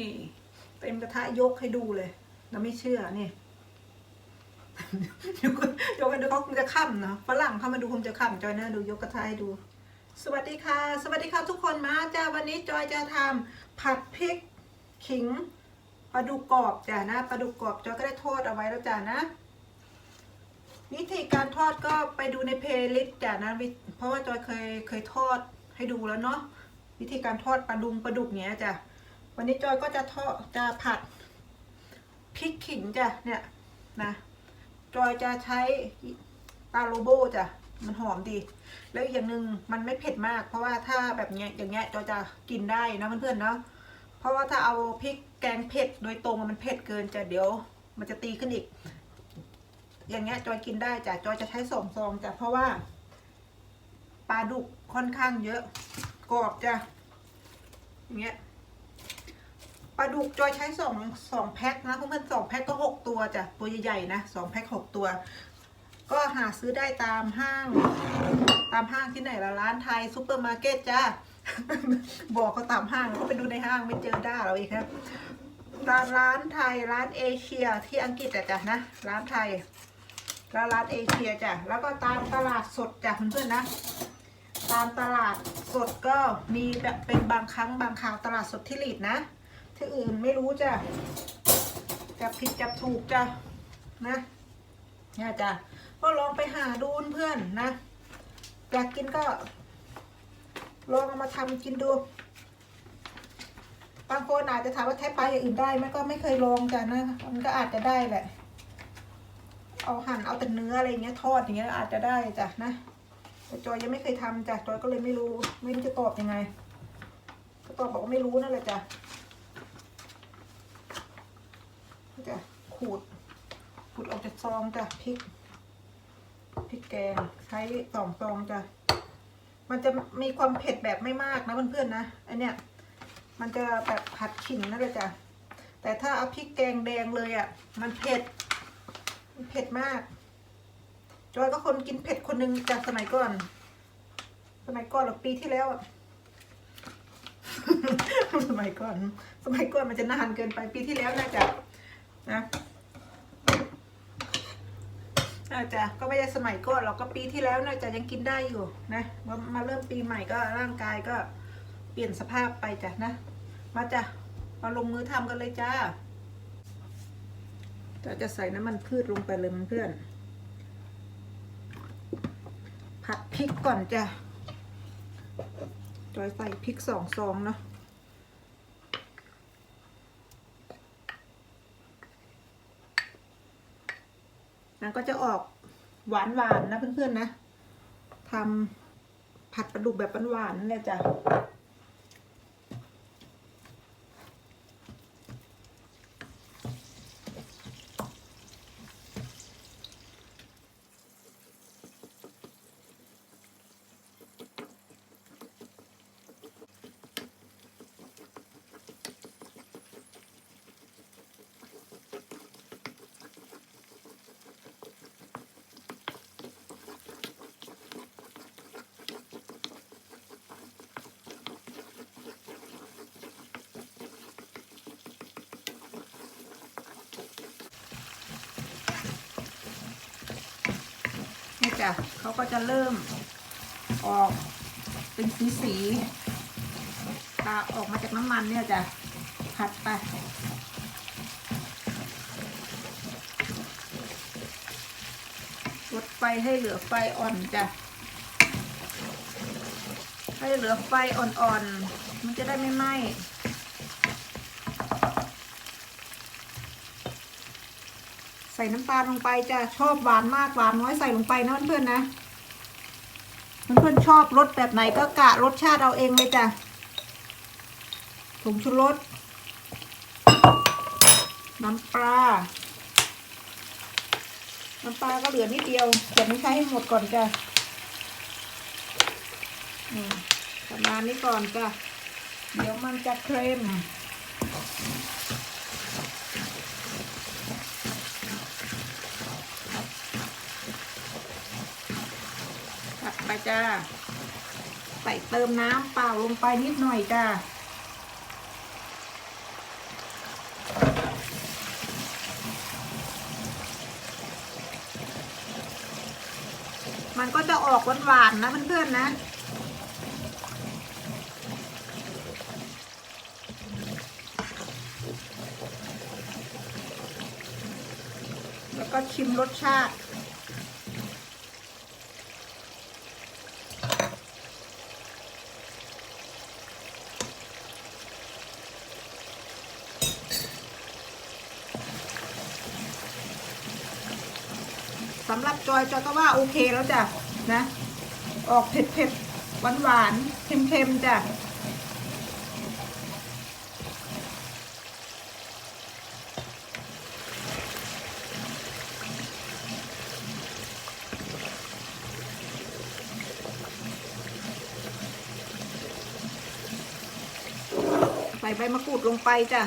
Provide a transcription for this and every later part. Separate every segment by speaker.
Speaker 1: นี่เต็มกระทะยกให้ดูเลยเราไม่เชื่อนี่ยกยกให้ดูเขาคงจะค่ำนะฝรั่งเข้ามาดูคงจะค่ำจอยนะดูยกกระทะให้ดู สวัสดีค่ะ สวัสดีค่ะทุกคนมาจ้าวันนี้จอยจะทำผัดพริกขิงปลาดุกกรอบจ้ะนะปลาดุกกรอบจอยก็ได้ทอดเอาไว้แล้วจ้ะนะวิธีการทอดก็ไปดูในเพลย์ลิสต์จ้ะนะเพราะว่าจอยเคยเคยทอดให้ดูแล้วเนาะวิธีการทอดปลาดุงปลาดุกเนี้ยจ้ะ วันนี้จอยก็จะทอดจะผัดพริกขิงจ้ะเนี่ยนะจอยจะใช้ปลาโลโบจ้ะมันหอมดี แล้วอย่างหนึ่งมันไม่เผ็ดมาก เพราะว่าถ้าแบบเนี้ยอย่างเงี้ยจอยจะกินได้นะเพื่อนๆเนาะเพราะว่าถ้าเอาพริกแกงเผ็ดโดยตรงมันเผ็ดเกินจะเดี๋ยว มันจะตีขึ้นอีก อย่างเงี้ยจอยกินได้จ้ะจอยจะใช้สองซองจ้ะเพราะว่าปลาดุกค่อนข้างเยอะกรอบจ้ะอย่างเงี้ย ปลาดุกจอยใช้สองสองแพ็คนะเพื่อนๆสองแพ็คก็หกตัวจ้ะตัวใหญ่ๆนะสองแพ็คหกตัว ก็หาซื้อได้ตามห้าง ตามห้างที่ไหนละร้านไทยซูเปอร์มาร์เก็ตจ้าบอกเขาตามห้างก็ไปดูในห้างไม่เจอได้เราอีกครับตามร้านไทยร้านเอเชียที่อังกฤษจ้ะนะร้านไทยแล้วร้านเอเชียจ้ะแล้วก็ตามตลาดสดจ้ะเพื่อนๆนะตามตลาดสดก็มีแบบเป็นบางครั้งบางคราวตลาดสดที่ลีดนะ ที่อื่นไม่รู้จ้ะจับผิดจับถูกจ้ะนะเนี่ยจ้ะก็ลองไปหาดูเพื่อนนะอยากกินก็ลองเอามาทำกินดู บางคนอาจจะถามว่าใช้ปลาอย่างอื่นได้ไหมก็ไม่เคยลองจ้ะนะ มันก็อาจจะได้แหละ เอาหั่นเอาแต่เนื้ออะไรเงี้ยทอดอย่างเงี้ยอาจจะได้จ้ะนะแต่จอยยังไม่เคยทำจ้ะจอยก็เลยไม่รู้ ไม่รู้จะตอบยังไง ก็ตอบบอกว่าไม่รู้นั่นแหละจ้ะจ้ะ ขูด ขูดออกจากซองจ้ะพริกพริกแกงใช้สองซองจ้ะมันจะมีความเผ็ดแบบไม่มากนะเพื่อนๆนะอันเนี้ยมันจะแบบผัดขิงนั่นแหละจ้ะแต่ถ้าเอาพริกแกงแดงเลยอะ มันเผ็ดเผ็ดมาก จอยก็คนกินเผ็ดคนนึงจากสมัยก่อน สมัยก่อนหรอปีที่แล้วอะสมัยก่อน สมัยก่อนมันจะนานเกินไปปีที่แล้วน่าจะนะ น่าจะก็ไม่ใช่สมัยก่อนหรอกก็ปีที่แล้วน่าจะยังกินได้อยู่นะมามาเริ่มปีใหม่ก็ร่างกายก็เปลี่ยนสภาพไปจ้ะนะ มาจ้ะมาลงมือทำกันเลยจ้าเราจะใส่น้ำมันพืชลงไปเลยเพื่อน ผัดพริกก่อนจ้ะจอยใส่พริกสองซองเนาะ มันก็จะออกหวานหวานๆนะเพื่อนๆนะทำผัดปลาดุกแบบหวานๆนั่นแหละจ้ะ จ้ะเขาก็จะเริ่มออกเป็นสีสีตาออกมาจากน้ำมันเนี่ยจ้ะผัดไปลดไฟให้เหลือไฟอ่อนจ้ะให้เหลือไฟอ่อนๆ มันจะได้ไม่ไหม้ ส่น้ำตาลลงไปจะชอบหวานมากหวานน้อยใส่ลงไปนะเพื่อนๆนะเพื่อนๆชอบรสแบบไหนก็กะรสชาติเอาเองเลยจ้ะผงชูรสน้ำปลาน้ำปลาก็เหลือนิดเดียวจะไม่ใช้ให้หมดก่อนจ้ะอืมประมาณนี้ก่อนจ้ะเดี๋ยวมันจะเค็ม จ้า ใส่เติมน้ำเปล่าลงไปนิดหน่อยจ้ามันก็จะออกหวานๆนะเพื่อนๆนะ แล้วก็ชิมรสชาติ สำหรับจอยจอยก็ว่าโอเคแล้วจ้ะนะ ออกเผ็ดเผ็ดหวานหวานเค็มเค็มจ้ะใส่ใบมะกรูดลงไปจ้ะ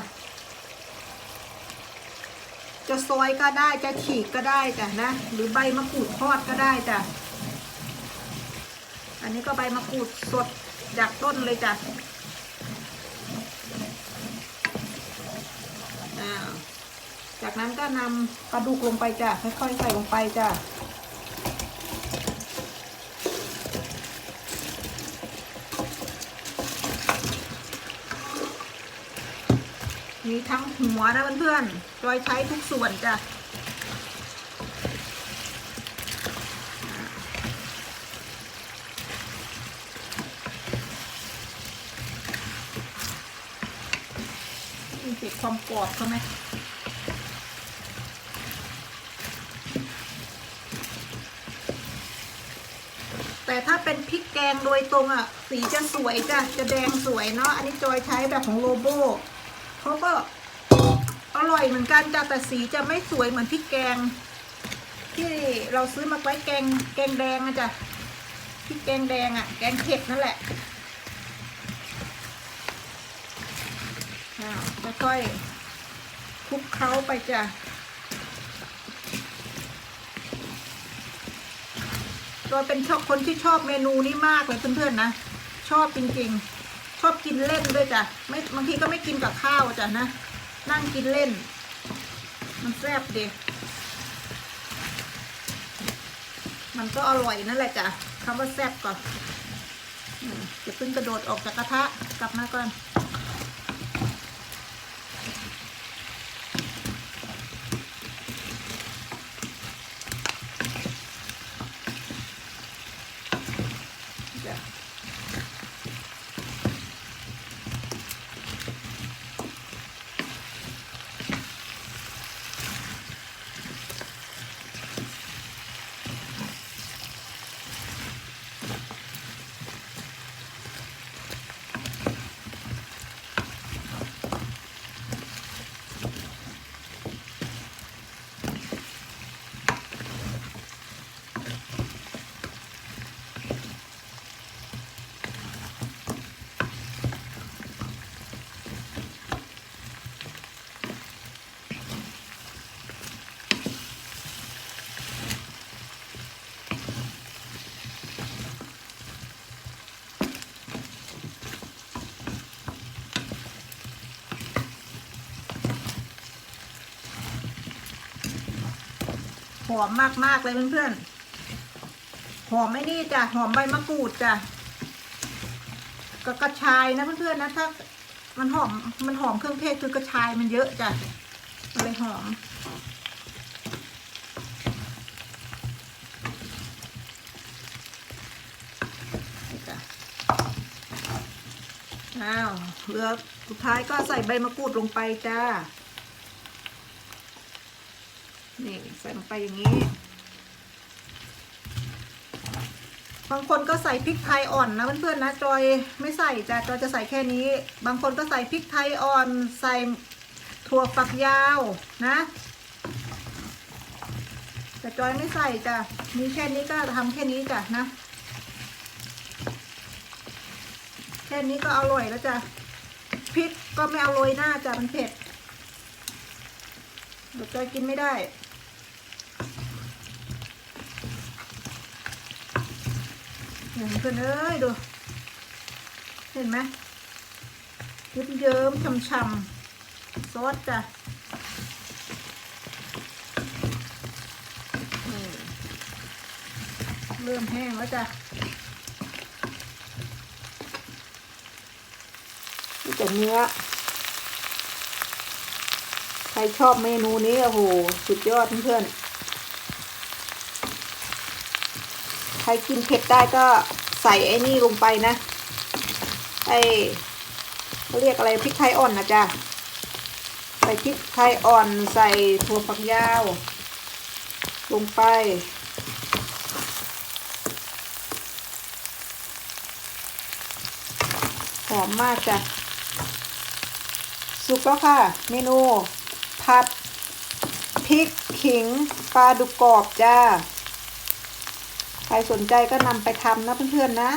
Speaker 1: จะซอยก็ได้จะฉีกก็ได้จ้ะนะ หรือใบมะกรูดทอดก็ได้จ้ะอันนี้ก็ใบมะกรูดสดจากต้นเลยจ้ะจากนั้นก็นำปลาดุกลงไปจ้ะค่อยๆใส่ลงไปจ้ะ มีทั้งหัวนะเพื่อนๆจอยใช้ทุกส่วนจ้ะมีติดความกรอบเขาไหมแต่ถ้าเป็นพริกแกงโดยตรงอะ สีจะสวยจ้ะ จะแดงสวยเนาะ อันนี้จอยใช้แบบของโลโบ เขาก็อร่อยเหมือนกันจ้ะแต่สีจะไม่สวยเหมือนพริกแกง ที่เราซื้อมาไว้แกงแกงแดงนะจ้ะพริกแกงแดงอะ แกงเผ็ดนั่นแหละอ้าวค่อยคลุกเคล้าไปจ้ะโดยเป็นชอบคนที่ชอบเมนูนี้มากเลยเพื่อนๆนะ ชอบจริงๆ อบกินเล่นด้วยจ้ะไม่บางทีก็ไม่กินกับข้าวจ้ะนะ นั่งกินเล่น มันแซ่บดีมันก็อร่อยนั่นแหละจ้ะคำว่าแซ่บก่อนอืมจะเพิ่งกระโดดออกจากกระทะกลับมาก่อน จ้ะ หอมมากๆเลยเพื่อนๆ หอมไม่นี่จ้ะ หอมใบมะกรูดจ้ะก็กระชายนะเพื่อนๆนะถ้า มันหอมมันหอมเครื่องเทศคือกระชายมันเยอะจ้ะเลยหอม อ้าวเหลือสุดท้ายก็ใส่ใบมะกรูดลงไปจ้า นี่ใส่ลงไปอย่างนี้ บางคนก็ใส่พริกไทยอ่อนนะเพื่อนๆนะจอยไม่ใส่จ้ะจอยจะใส่แค่นี้ บางคนก็ใส่พริกไทยอ่อน ใส่ถั่วฝักยาวนะแต่จอยไม่ใส่จ้ะมีแค่นี้ก็ทำแค่นี้จ้ะนะ แค่นี้ก็อร่อยแล้วจ้ะพริกก็ไม่เอาโรยหน้าจ้ะมันเผ็ดเดี๋ยวจอยกินไม่ได้ เห็นเพื่อนเอ้ยดู เห็นไหมเยิ้มเยิ้มช่ำๆซอสจ้ะเริ่มแห้งแล้วจ้ะนี่แต่เนื้อ ใครชอบเมนูนี้โอ้โห สุดยอดเพื่อนๆ ใครกินเผ็ดได้ก็ใส่ไอ้นี่ลงไปนะ ไอ้เขาเรียกอะไรพริกไทยอ่อนนะจ๊ะ ใส่พริกไทยอ่อนใส่ถั่วฝักยาว ลงไป หอมมากจ้ะ สุกแล้วค่ะ เมนู ผัดพริกขิงปลาดุกกรอบจ้า ใครสนใจก็นำไปทำนะเพื่อนๆนะ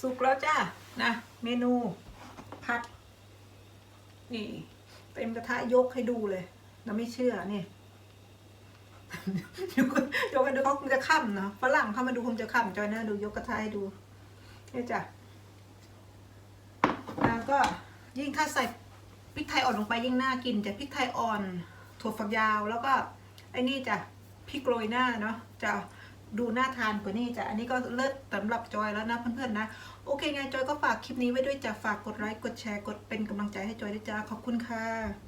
Speaker 1: สุกแล้วจ้านะ เมนูผัด นี่ เต็มกระทะยกให้ดูเลยเราไม่เชื่อนี่ยกยกกันดูเขาคงจะค่ำนะฝรั่งเข้ามาดูคงจะค่ำจอยนะดูยกกระทะให้ดู นี่จ้ะแล้วก็ยิ่งถ้าใส่พริกไทยอ่อนลงไปยิ่งน่ากินจะพริกไทยอ่อนถั่วฝักยาวแล้วก็ไอ้นี่จ้ะพริกโรยหน้าเนาะจะดูน่าทานกว่านี้จ้ะอันนี้ก็เลิศสำหรับจอยแล้วนะเพื่อนๆนะโอเคไงจอยก็ฝากคลิปนี้ไว้ด้วยจ้ะฝากกดไลค์กดแชร์กดเป็นกำลังใจให้จอยด้วยจ้าขอบคุณค่ะ